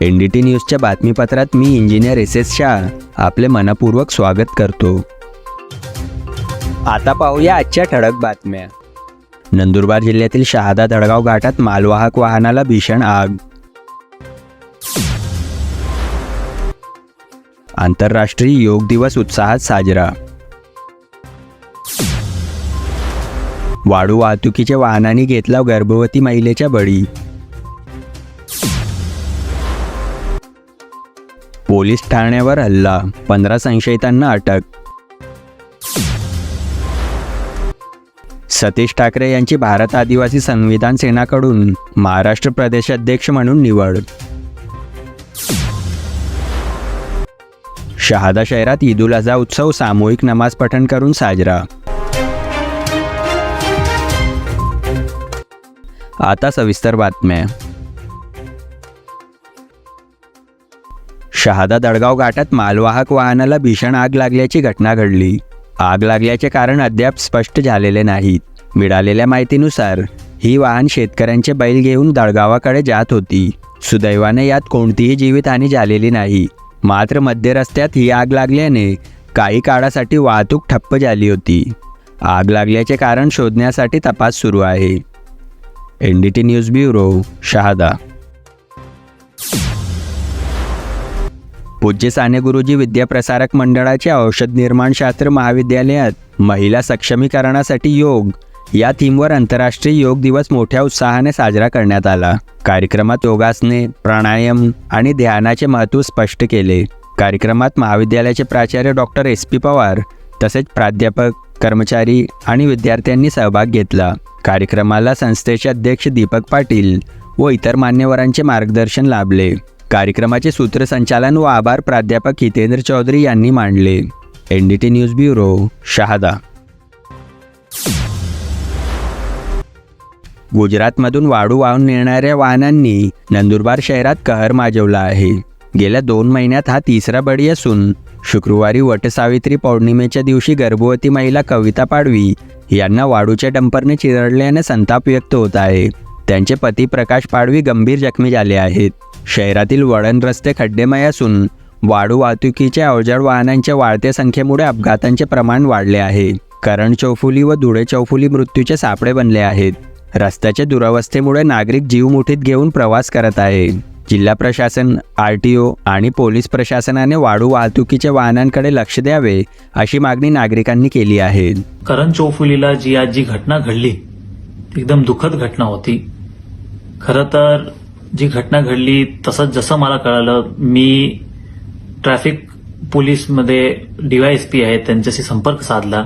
N D T न्यूजच्या बातमीपत्रात मी इंजिनियर एस एस शाह. आपले मनपूर्वक स्वागत करतो. आता पाहूया आजच्या ठळक बातम्या. नंदुरबार जिल्ह्यातील शहादा दडगाव घाटात मालवाहक वाहनाला भीषण आग. आंतरराष्ट्रीय योग दिवस उत्साहात साजरा. वाळू वाहतुकीच्या वाहनाने घेतला गर्भवती महिलेच्या बळी. पोलीस ठाण्यावर हल्ला पंधरा संशयितांना अटक. सतीश ठाकरे यांची भारत आदिवासी संविधान सेनाकडून महाराष्ट्र प्रदेशाध्यक्ष म्हणून निवड. शहादा शहरात ईद उल अझा उत्सव सामूहिक नमाज पठण करून साजरा. आता सविस्तर बातम्या. शहादा दडगाव घाटात मालवाहक वाहनाला भीषण आग लागल्याची घटना घडली. आग लागल्याचे कारण अद्याप स्पष्ट झालेले नाहीत. मिळालेल्या माहितीनुसार ही वाहन शेतकऱ्यांचे बैल घेऊन दळगावाकडे जात होती. सुदैवाने यात कोणतीही जीवितहानी झालेली नाही. मात्र मध्य रस्त्यात ही आग लागल्याने काही काळासाठी वाहतूक ठप्प झाली होती. आग लागल्याचे कारण शोधण्यासाठी तपास सुरू आहे. N D T news bureau Shahada. पूज्य साने गुरुजी विद्याप्रसारक मंडळाच्या औषध निर्माणशास्त्र महाविद्यालयात महिला सक्षमीकरणासाठी योग या थीमवर आंतरराष्ट्रीय योग दिवस मोठ्या उत्साहाने साजरा करण्यात आला. कार्यक्रमात योगासने प्राणायाम आणि ध्यानाचे महत्त्व स्पष्ट केले. कार्यक्रमात महाविद्यालयाचे प्राचार्य डॉक्टर एस पी पवार तसेच प्राध्यापक कर्मचारी आणि विद्यार्थ्यांनी सहभाग घेतला. कार्यक्रमाला संस्थेचे अध्यक्ष दीपक पाटील व इतर मान्यवरांचे मार्गदर्शन लाभले. कार्यक्रमाचे सूत्रसंचालन व आभार प्राध्यापक हितेंद्र चौधरी यांनी मांडले. N D T news bureau Shahada. गुजरातमधून वाळू वाहून नेणाऱ्या वाहनांनी नंदुरबार शहरात कहर माजवला आहे. गेल्या दोन महिन्यात हा तिसरा बळी असून शुक्रवारी वटसावित्री पौर्णिमेच्या दिवशी गर्भवती महिला कविता पाडवी यांना वाळूच्या डंपरने चिरडल्याने संताप व्यक्त होत आहे. त्यांचे पती प्रकाश पाडवी गंभीर जखमी झाले आहेत. शहरातील वळण रस्ते खड्डेमय असून वाळू वाहतुकीच्या अवजड वाहनांच्या वाढत्या संख्येमुळे अपघातांचे प्रमाण वाढले आहे. करण चौफुली व धुळे चौफुली मृत्यूचे सापळे बनले आहेत. रस्त्याच्या दुरावस्थेमुळे नागरिक जीव मुठीत घेऊन प्रवास करत आहे जिल्हा प्रशासन आर टी ओ आणि पोलीस प्रशासनाने वाळू वाहतुकीच्या वाहनांकडे लक्ष द्यावे अशी मागणी नागरिकांनी केली आहे. करण चौफुलीला जी आज जी घटना घडली एकदम दुःखद घटना होती. खरं तर जी घटना घडली तसंच जसं मला कळालं मी ट्रॅफिक पोलीसमध्ये डीवायएसपी आहेत त्यांच्याशी संपर्क साधला.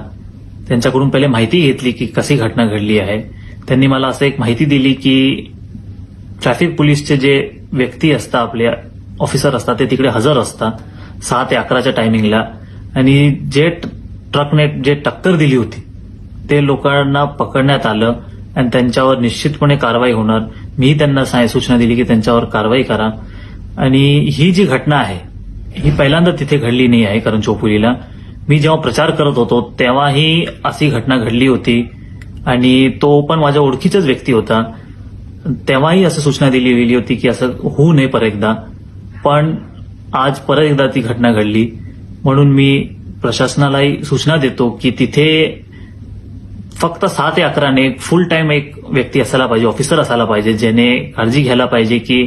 त्यांच्याकडून पहिले माहिती घेतली की कशी घटना घडली आहे. त्यांनी मला असं एक माहिती दिली की ट्रॅफिक पोलीसचे जे व्यक्ती असता आपले ऑफिसर असतात ते तिकडे हजर असतात सहा ते अकराच्या टायमिंगला आणि जे ट्रकने जे टक्कर दिली होती ते लोकांना पकडण्यात आलं आणि त्यांच्यावर निश्चितपणे कारवाई होणार. मी त्यांना साय- सूचना दिली की त्यांच्यावर कारवाई करा. आणि ही जी घटना आहे ही पहिल्यांदा तिथे घडली नाही आहे कारण चोपुलीला. मी जेव्हा प्रचार करत होतो तेव्हाही अशी घटना घडली होती. आणि तो पण माझ्या ओळखीचाच व्यक्ती होता. तेव्हाही असं सूचना दिली गेली होती की असं होऊ नये परत एकदा पण आज परत एकदा ती घटना घडली. म्हणून मी प्रशासनालाही सूचना देतो की तिथे फक्त सहा ते अकराने फुल टाइम एक व्यक्ती असायला पाहिजे ऑफिसर असायला पाहिजे ज्याने काळजी घ्यायला पाहिजे की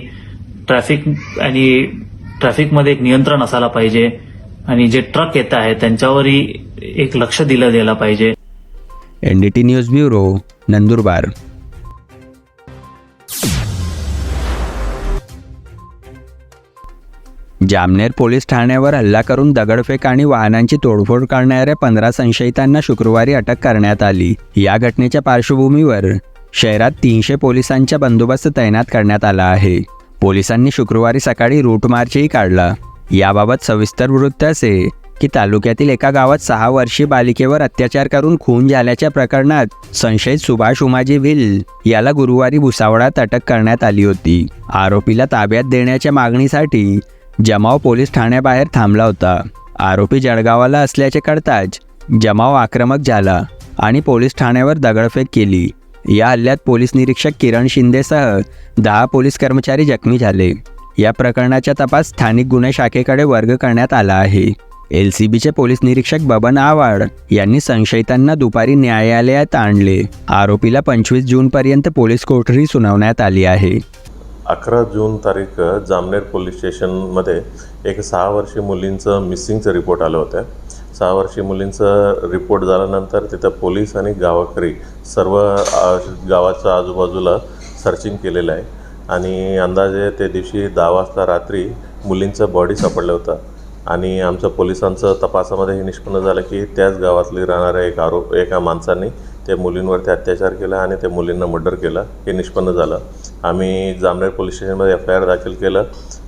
ट्रॅफिक आणि ट्रॅफिकमध्ये एक नियंत्रण असायला पाहिजे आणि जे ट्रक येत आहे त्यांच्यावरही एक लक्ष दिलं गेलं पाहिजे. N D T news bureau Nandurbar. Jamner police ठाण्यावर हल्ला करून दगडफेक आणि वाहनांची तोडफोड करणाऱ्या पंधरा संशयितांना शुक्रवारी अटक करण्यात आली. या घटनेच्या पार्श्वभूमीवर शहरात तीनशे पोलिसांचा बंदोबस्त तैनात करण्यात आला आहे. पोलिसांनी शुक्रवारी सकाळी रूट मार्चही काढला. याबाबत सविस्तर वृत्त असे की तालुक्यातील एका गावात सहा वर्षीय बालिकेवर अत्याचार करून खून झाल्याच्या प्रकरणात संशयित सुभाष उमाजी भिल याला गुरुवारी भुसावळात अटक करण्यात आली होती. आरोपीला ताब्यात देण्याच्या मागणीसाठी जमाव पोलीस ठाण्याबाहेर थांबला होता. आरोपी जळगावाला असल्याचे कळताच जमाव आक्रमक झाला आणि पोलीस ठाण्यावर दगडफेक केली. या हल्ल्यात पोलीस निरीक्षक किरण शिंदेसह दहा पोलीस कर्मचारी जखमी झाले. या प्रकरणाचा तपास स्थानिक गुन्हे शाखेकडे वर्ग करण्यात आला आहे. एल सी बीचे पोलीस निरीक्षक बबन आवाड यांनी संशयितांना दुपारी न्यायालयात आणले. आरोपीला पंचवीस जूनपर्यंत पोलीस कोठडी सुनावण्यात आली आहे. अकरा जून तारीख जामनेर पोलीस स्टेशनमध्ये एक सहा वर्षीय मुलींचं मिसिंगचं रिपोर्ट आलं होतं. सहा वर्षीय मुलींचं रिपोर्ट झाल्यानंतर तिथं पोलीस आणि गावकरी सर्व गावाच्या आजूबाजूला सर्चिंग केलेलं आहे. आणि अंदाजे त्या दिवशी दहा वाजता रात्री मुलींचं बॉडी सापडलं होतं. आणि आमच्या पोलिसांचं तपासामध्ये हे निष्पन्न झालं की त्याच गावातली राहणाऱ्या एक आरोप एका माणसाने त्या मुलींवरती अत्याचार केला आणि त्या मुलींना मर्डर केलं हे निष्पन्न झालं. आम्ही जामनेर पोलीस स्टेशनमध्ये एफ आय आर दाखल केलं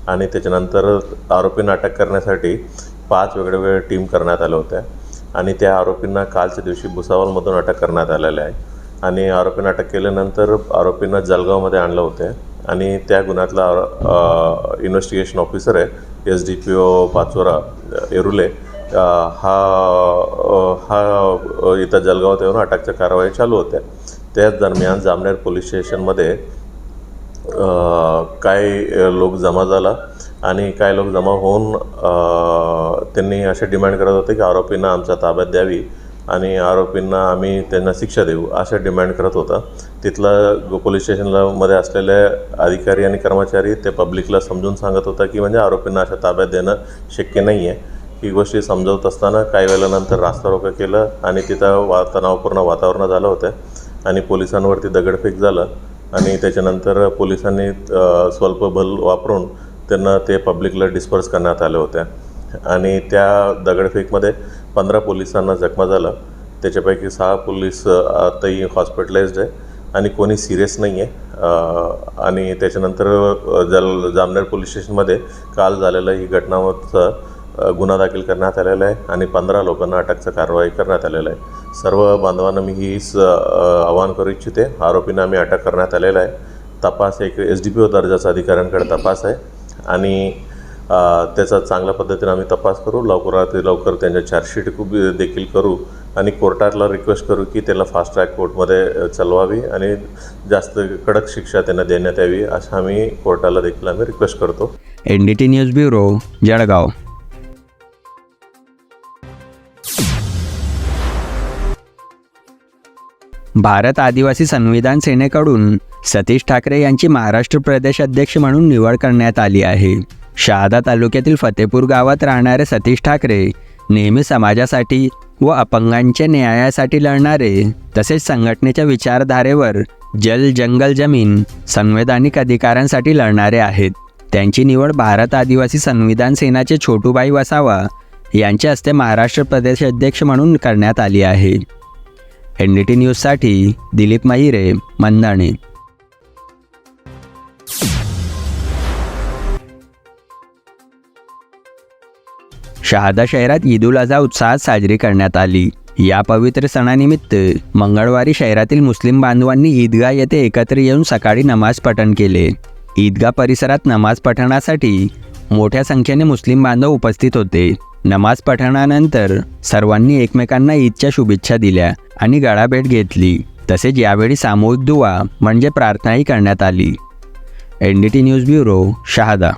आणि त्याच्यानंतर आरोपींना अटक करण्यासाठी पाच वेगवेगळ्या टीम करण्यात आल्या होत्या. आणि त्या आरोपींना कालच्या दिवशी भुसावलमधून अटक करण्यात आलेल्या आहे. आणि आरोपींना अटक केल्यानंतर आरोपींना जळगावमध्ये आणलं होतं. आणि त्या गुन्ह्यातला इन्व्हेस्टिगेशन ऑफिसर आहे S D P O Pachora Yerule हा हा इथं जळगावात येऊन अटकच्या कारवाई चालू होत्या. त्याच दरम्यान जामनेर पोलीस स्टेशनमध्ये काय लोक जमा झाला आणि काही लोक जमा होऊन त्यांनी असे डिमांड करत होते की आरोपींना आमच्या ताब्यात द्यावी आणि आरोपींना आम्ही त्यांना शिक्षा देऊ अशा डिमांड करत होता. तिथलं पोलीस स्टेशनला मध्ये असलेले अधिकारी आणि कर्मचारी ते पब्लिकला समजून सांगत होता की म्हणजे आरोपींना अशा ताब्यात देणं शक्य नाही आहे ही गोष्टी समजवत असताना काही वेळेनंतर रास्ता रोका केलं आणि तिथं वा तणावपूर्ण वातावरण झालं होतं आणि पोलिसांवरती दगडफेक झालं. आणि त्याच्यानंतर पोलिसांनी स्वल्प बल वापरून त्यांना ते पब्लिकला डिस्पर्स करण्यात आल्या होत्या. आणि त्या दगडफेकमध्ये पंधरा पोलिसांना जखमा झालं. त्याच्यापैकी सहा पोलीस आताही हॉस्पिटलाइज्ड आहे आणि कोणी सिरियस नाही आहे आणि त्याच्यानंतर जल जामनेर पोलीस स्टेशनमध्ये काल झालेलं ही घटनाचं गुन्हा दाखल करण्यात आलेला आहे आणि पंधरा लोकांना अटकचं कारवाई करण्यात आलेलं आहे. सर्व बांधवांना मी हीच आवाहन करू इच्छिते. आरोपींना आम्ही अटक करण्यात आलेला आहे. तपास एक एस डी पी ओ दर्जाचा अधिकाऱ्यांकडे तपास आहे. आणि त्याचा चांगल्या पद्धतीने आम्ही तपास करू. लवकरात लवकर त्यांच्या चार्जशीट खूप देखील करू. आणि कोर्टाला रिक्वेस्ट करू की त्याला फास्ट ट्रॅक कोर्टमध्ये चालवावी आणि जास्त कडक शिक्षा त्यांना देण्यात यावी असं आम्ही कोर्टाला देखील आम्ही रिक्वेस्ट करतो. N D T news bureau Jalgaon. Bharat Adivasi Samvidhan सेनेकडून Satish Thackeray यांची महाराष्ट्र प्रदेश अध्यक्ष म्हणून निवड करण्यात आली आहे. शहादा तालुक्यातील फतेपूर गावात राहणारे सतीश ठाकरे नेहमी समाजासाठी व अपंगांच्या न्यायासाठी लढणारे तसेच संघटनेच्या विचारधारेवर जल जंगल जमीन संवैधानिक अधिकारांसाठी लढणारे आहेत. त्यांची निवड भारत आदिवासी संविधान सेनाचे छोटूबाई वसावा यांच्या हस्ते महाराष्ट्र प्रदेश अध्यक्ष म्हणून करण्यात आली आहे. एन डी टी न्यूजसाठी दिलीप महिरे मंदाणे. शहादा शहरात ईद उल अझा उत्साहात साजरी करण्यात आली. या पवित्र सणानिमित्त मंगळवारी शहरातील मुस्लिम बांधवांनी ईदगाह येथे एकत्र येऊन सकाळी नमाज पठण केले. ईदगाह परिसरात नमाज पठणासाठी मोठ्या संख्येने मुस्लिम बांधव उपस्थित होते. नमाज पठणानंतर सर्वांनी एकमेकांना ईदच्या शुभेच्छा दिल्या आणि गळाभेट घेतली. तसेच यावेळी सामूहिक दुवा म्हणजे प्रार्थनाही करण्यात आली. N D T news bureau Shahada.